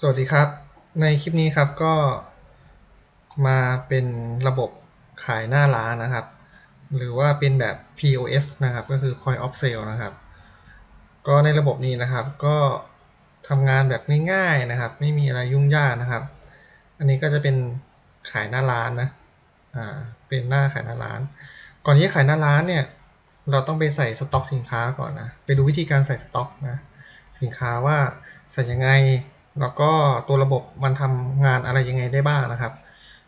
สวัสดีครับ ในคลิปนี้ครับก็มาเป็นระบบขายหน้าร้านนะครับ หรือว่าเป็นแบบ POS นะครับก็คือ Point of Sale นะครับ ก็ในระบบนี้นะครับก็ทำงานแบบง่ายๆนะครับ ไม่มีอะไรยุ่งยากนะครับ อันนี้ก็จะเป็นขายหน้าร้านนะอ่าเป็นหน้าขายหน้าร้าน ก่อนที่จะขายหน้าร้านเนี่ยเราต้องไปใส่สต็อกสินค้าก่อนนะไปดูวิธีการใส่สต็อกนะสินค้าว่าใส่ยังไง แล้วก็ตัวระบบมันทำงานอะไรยังไงได้บ้างนะครับ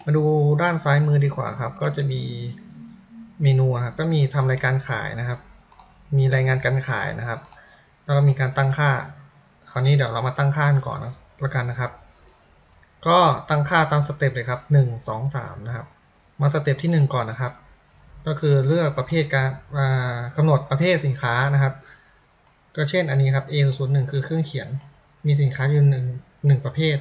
มาดูด้านซ้ายมือดีกว่าครับ ก็จะมีเมนูนะครับก็มีทำรายการขายนะครับ มีรายงานการขายนะครับ แล้วก็มีการตั้งค่า คราวนี้เดี๋ยวเรามาตั้งค่ากันก่อนละกันนะครับ ก็ตั้งค่าตามสเต็ปเลยครับ 1 2 3 นะครับ มาสเต็ปที่ 1 ก่อนนะครับ ก็คือเลือกประเภทการอ่ากำหนดประเภทสินค้านะครับ ก็เช่นอันนี้ครับ A 0 1คือเครื่องเขียน มีสินค้าอยู่หนึ่งหนึ่งประเภท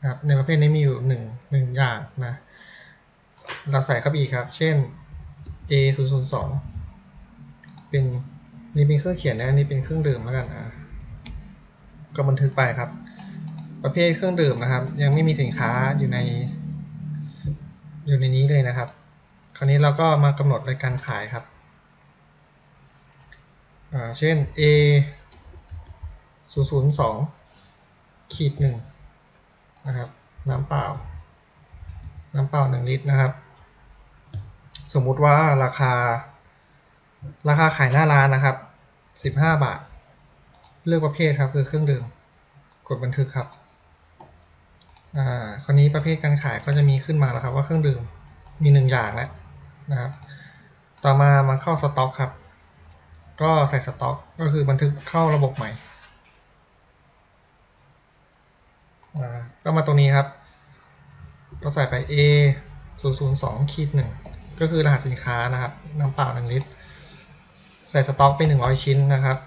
นะครับในประเภทนี้มีอยู่หนึ่งหนึ่งอย่างนะเราใส่เข้าไปอีกครับ เช่น A 0 0 2เป็นนี่เป็นเครื่องเขียนนะนี่เป็นเครื่องดื่มแล้วกันอะก็บันทึกไปครับ ประเภทเครื่องดื่มนะครับ ยังไม่มีสินค้าอยู่ใน อยู่ในนี้เลยนะครับ คราวนี้เราก็มากำหนดรายการขายครับอ่าเช่น A 0 0 2 ขีดหนึ่งนะครับน้ำเปล่า น้ำเปล่าหนึ่งลิตรนะครับ สมมุติว่าราคา ราคาขายหน้าร้านนะครับ 15 บาท เลือกประเภทครับคือเครื่องดื่มกดบันทึกครับอ่าคราวนี้ประเภทการขายก็จะมีขึ้นมาแล้วครับว่าเครื่องดื่มมีหนึ่งอย่างแล้วนะครับ ต่อมามาเข้าสต็อกครับ ก็ใส่สต็อกก็คือบันทึกเข้าระบบใหม่ อ่า ก็มาตรงนี้ครับ ก็ใส่ไป A 0 0 2ขีดหนึ่งก็คือรหัสสินค้านะครับน้ำเปล่า1ลิตร ใส่สต็อกไป 100 ชิ้นนะครับ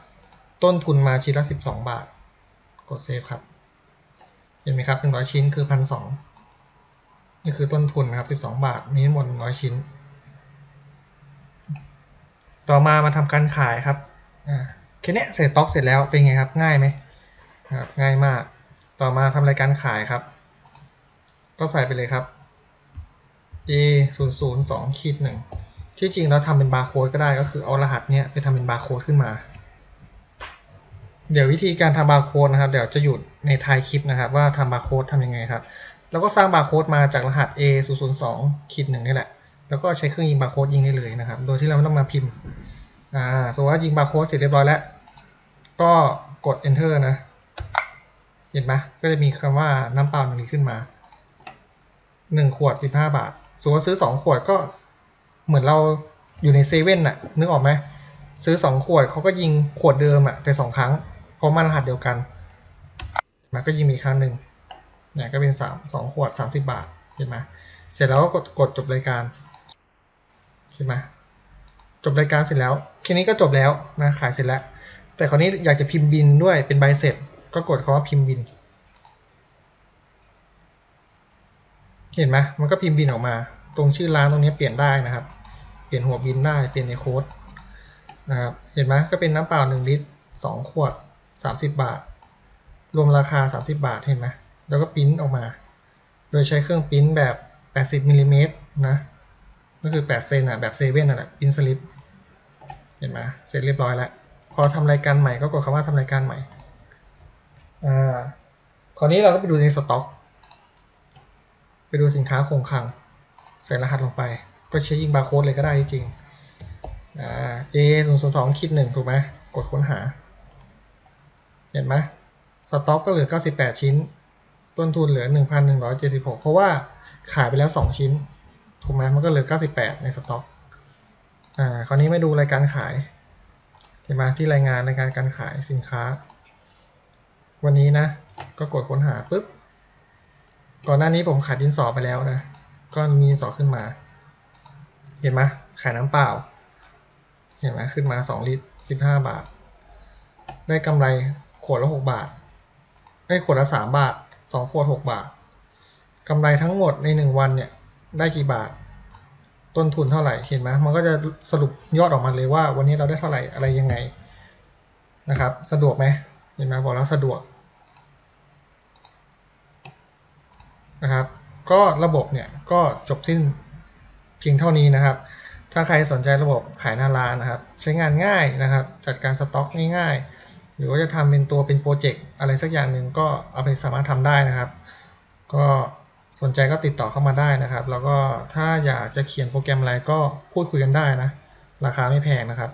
ต้นทุนมาชิ้นละ 12 บาท กดเซฟครับ เห็นไหมครับ 100 ชิ้นคือ 1,200นี่คือต้นทุนนะครับ 12 บาท มีทั้งหมด 100 ชิ้น ต่อมามาทำการขายครับ อ่าแค่นี้ใส่สต็อกเสร็จแล้วเป็นไงครับ ง่ายไหมครับ ง่ายมาก ต่อมาทำรายการขายครับ ก็ใส่ไปเลยครับ A 0 0 2ขีดหนึ่งที่จริงเราทำเป็นบาร์โค้ดก็ได้ก็คือเอารหัสเนี้ยไปทำเป็นบาร์โค้ดขึ้นมา เดี๋ยววิธีการทำบาร์โค้ดนะครับ เดี๋ยวจะอยู่ในท้ายคลิปนะครับ ว่าทำบาร์โค้ดทำยังไงครับ แล้วก็สร้างบาร์โค้ดมาจากรหัส A 0 0 2ขีดหนึ่งนี่แหละ แล้วก็ใช้เครื่องยิงบาร์โค้ดยิงได้เลยนะครับ โดยที่เราไม่ต้องมาพิมพ์ อ่า สมมติว่ายิงบาร์โค้ดเสร็จเรียบร้อยแล้ว ก็กด enter นะ เห็นไหมก็จะมีคำว่าน้ำเปล่าหนึ่งลิตรขึ้นมาหนึ่งขวดสิบห้าบาทสมมติว่าซื้อสองขวดก็เหมือนเราอยู่ในเซเว่นน่ะนึกออกไหมซื้อสองขวดเขาก็ยิงขวดเดิมอะแต่สองครั้งเพราะมันรหัสเดียวกันมันก็ยิงมีกครั้งหนึ่งเนี่ยก็เป็นสามสองขวดสามสิบบาทเห็นไหมเสร็จแล้วก็กดกดจบรายการเห็นไหมจบรายการเสร็จแล้วแค่นี้ก็จบแล้วนะขายเสร็จแล้ว แต่คราวนี้อยากจะพิมพ์บินด้วยเป็นใบเสร็จ ก็กดคำว่าพิมพ์บิน เห็นไหมมันก็พิมพ์บินออกมา ตรงชื่อร้านตรงนี้เปลี่ยนได้นะครับ เปลี่ยนหัวบินได้ เปลี่ยนในโค้ดนะครับ เห็นไหมก็เป็นน้ำเปล่า 1 ลิตร 2 ขวด 30 บาท รวมราคา 30 บาท เห็นไหมแล้วก็ปริ้นออกมา โดยใช้เครื่องปริ้นแบบ 80มิลลิเมตรนะ ก็คือ 8 เซนอะ แบบเซเว่นนั่นแหละปริ้นสลิป เห็นไหมเสร็จเรียบร้อยแล้ว พอทำรายการใหม่ก็กดคำว่าทำรายการใหม่ อ่าคราวนี้เราก็ไปดูในสต็อก ไปดูสินค้าคงคลัง ใส่รหัสลงไป ก็ใช้ยิงบาร์โค้ดเลยก็ได้จริงๆอ่า A 0 0 2คิดหนึ่งถูกไหมกดค้นหา เห็นไหมสต็อกก็เหลือ 98 ชิ้น ต้นทุนเหลือ 1,176 เพราะว่าขายไปแล้ว 2 ชิ้น ถูกไหมมันก็เหลือ 98 ในสต็อก อ่า คราวนี้มาดูรายการขาย เห็นไหมที่รายงานรายการการขายสินค้า วันนี้นะ ก็กดค้นหาปุ๊บ ก่อนหน้านี้ผมขายดินสอไปแล้วนะ ก็มีดินสอขึ้นมา เห็นไหมขายน้ำเปล่า เห็นไหมขึ้นมา 2 ลิตร 15 บาท ได้กำไรขวดละ 6 บาท ได้ขวดละ 3 บาท 2 ขวด 6 บาท กำไรทั้งหมดใน 1 วันเนี่ย ได้กี่บาท ต้นทุนเท่าไหร่ เห็นไหมมันก็จะสรุปยอดออกมาเลยว่า วันนี้เราได้เท่าไหร่อะไรยังไงนะครับ สะดวกไหม เห็นไหมบอกแล้วสะดวกนะครับ ก็ระบบเนี่ยก็จบสิ้นเพียงเท่านี้นะครับ ถ้าใครสนใจระบบขายหน้าร้านนะครับ ใช้งานง่ายนะครับ จัดการสต็อกง่ายๆ หรือว่าจะทำเป็นตัวเป็นโปรเจกต์อะไรสักอย่างหนึ่งก็เอาไปสามารถทำได้นะครับ ก็สนใจก็ติดต่อเข้ามาได้นะครับ แล้วก็ถ้าอยากจะเขียนโปรแกรมอะไรก็พูดคุยกันได้นะ ราคาไม่แพงนะครับ